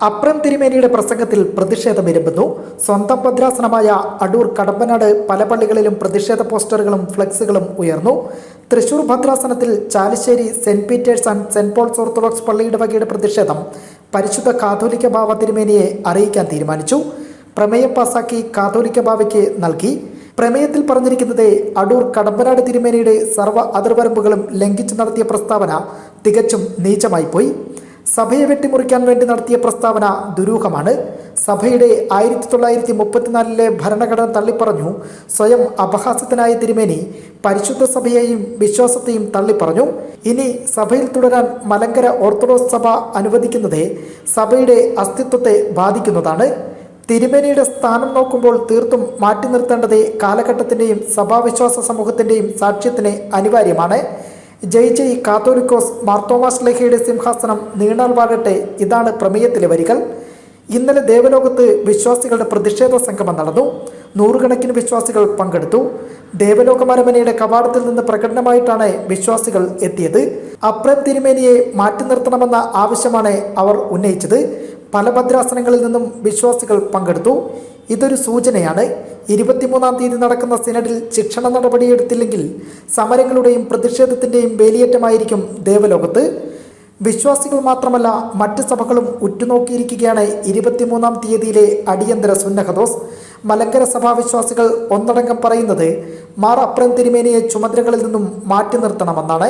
അപ്രം തിരുമേനിയുടെ പ്രസംഗത്തിൽ പ്രതിഷേധം ഇരുമ്പുന്നു സ്വന്തം ഭദ്രാസനമായ അടൂർ കടമ്പനാട് പല പള്ളികളിലും പ്രതിഷേധ പോസ്റ്ററുകളും ഫ്ലെക്സുകളും ഉയർന്നു. Thrissur ഭദ്രാസനത്തിൽ Chalissery saint Peter's and saint Paul's orthodox പള്ളിയുടെ വകയുടെ പ്രതിഷേധം പരിശുദ്ധ കാതോലിക്ക ബാവ തിരുമേനിയെ അറിയിക്കാൻ തീരുമാനിച്ചു. പ്രമേയം പാസാക്കി കാതോലിക്ക ബാവയ്ക്ക് നൽകി. പ്രമേയത്തിൽ പറഞ്ഞിരിക്കുന്നത് അടൂർ കടമ്പനാട് തിരുമേനിയുടെ സർവ അതിർവരമ്പുകളും ലംഘിച്ചു നടത്തിയ പ്രസ്താവന തികച്ചും നീചമായി പോയി സഭയെ വെട്ടിമുറിക്കാൻ വേണ്ടി നടത്തിയ പ്രസ്താവന ദുരൂഹമാണ്. സഭയുടെ ആയിരത്തി തൊള്ളായിരത്തി മുപ്പത്തിനാലിലെ ഭരണഘടന തള്ളിപ്പറഞ്ഞു. സ്വയം അപഹാസത്തിനായ തിരുമേനി പരിശുദ്ധ സഭയെയും വിശ്വാസത്തെയും തള്ളിപ്പറഞ്ഞു. ഇനി സഭയിൽ തുടരാൻ മലങ്കര ഓർത്തഡോക്സ് സഭ അനുവദിക്കുന്നത് സഭയുടെ അസ്തിത്വത്തെ ബാധിക്കുന്നതാണ്. തിരുമേനിയുടെ സ്ഥാനം നോക്കുമ്പോൾ തീർത്തും മാറ്റി നിർത്തേണ്ടത് കാലഘട്ടത്തിന്റെയും സഭാവിശ്വാസ സമൂഹത്തിന്റെയും സാക്ഷ്യത്തിന് അനിവാര്യമാണ്. ജയ് ജയ് കാത്തോലിക്കോസ് മാർത്തോമാസ് ലേഖയുടെ സിംഹാസനം നീണാൽ വാഴട്ടെ ഇതാണ് പ്രമേയത്തിലെ വരികൾ. ഇന്നലെ ദേവലോകത്ത് വിശ്വാസികളുടെ പ്രതിഷേധ സംഗമം നടന്നു. നൂറുകണക്കിന് വിശ്വാസികൾ പങ്കെടുത്തു. ദേവലോക മരമനയുടെ കവാടത്തിൽ നിന്ന് പ്രകടനമായിട്ടാണ് വിശ്വാസികൾ എത്തിയത്. അപ്രം തിരുമേനിയെ മാറ്റി നിർത്തണമെന്ന ആവശ്യമാണ് അവർ ഉന്നയിച്ചത്. പല ഭദ്രാസനങ്ങളിൽ നിന്നും വിശ്വാസികൾ പങ്കെടുത്തു. ഇതൊരു സൂചനയാണ്. ഇരുപത്തിമൂന്നാം തീയതി നടക്കുന്ന സിനഡിൽ ശിക്ഷണ നടപടിയെടുത്തില്ലെങ്കിൽ സമരങ്ങളുടെയും പ്രതിഷേധത്തിന്റെയും വേലിയേറ്റമായിരിക്കും ദേവലോകത്ത്. വിശ്വാസികൾ മാത്രമല്ല മറ്റ് സഭകളും ഉറ്റുനോക്കിയിരിക്കുകയാണ് ഇരുപത്തിമൂന്നാം തീയതിയിലെ അടിയന്തര സുന്നഹദോസ് മലങ്കര സഭാ വിശ്വാസികൾ ഒന്നടങ്കം പറയുന്നത് മാർ അപ്രം തിരുമേനിയെ ചുമതലകളിൽ നിന്നും മാറ്റി നിർത്തണമെന്നാണ്.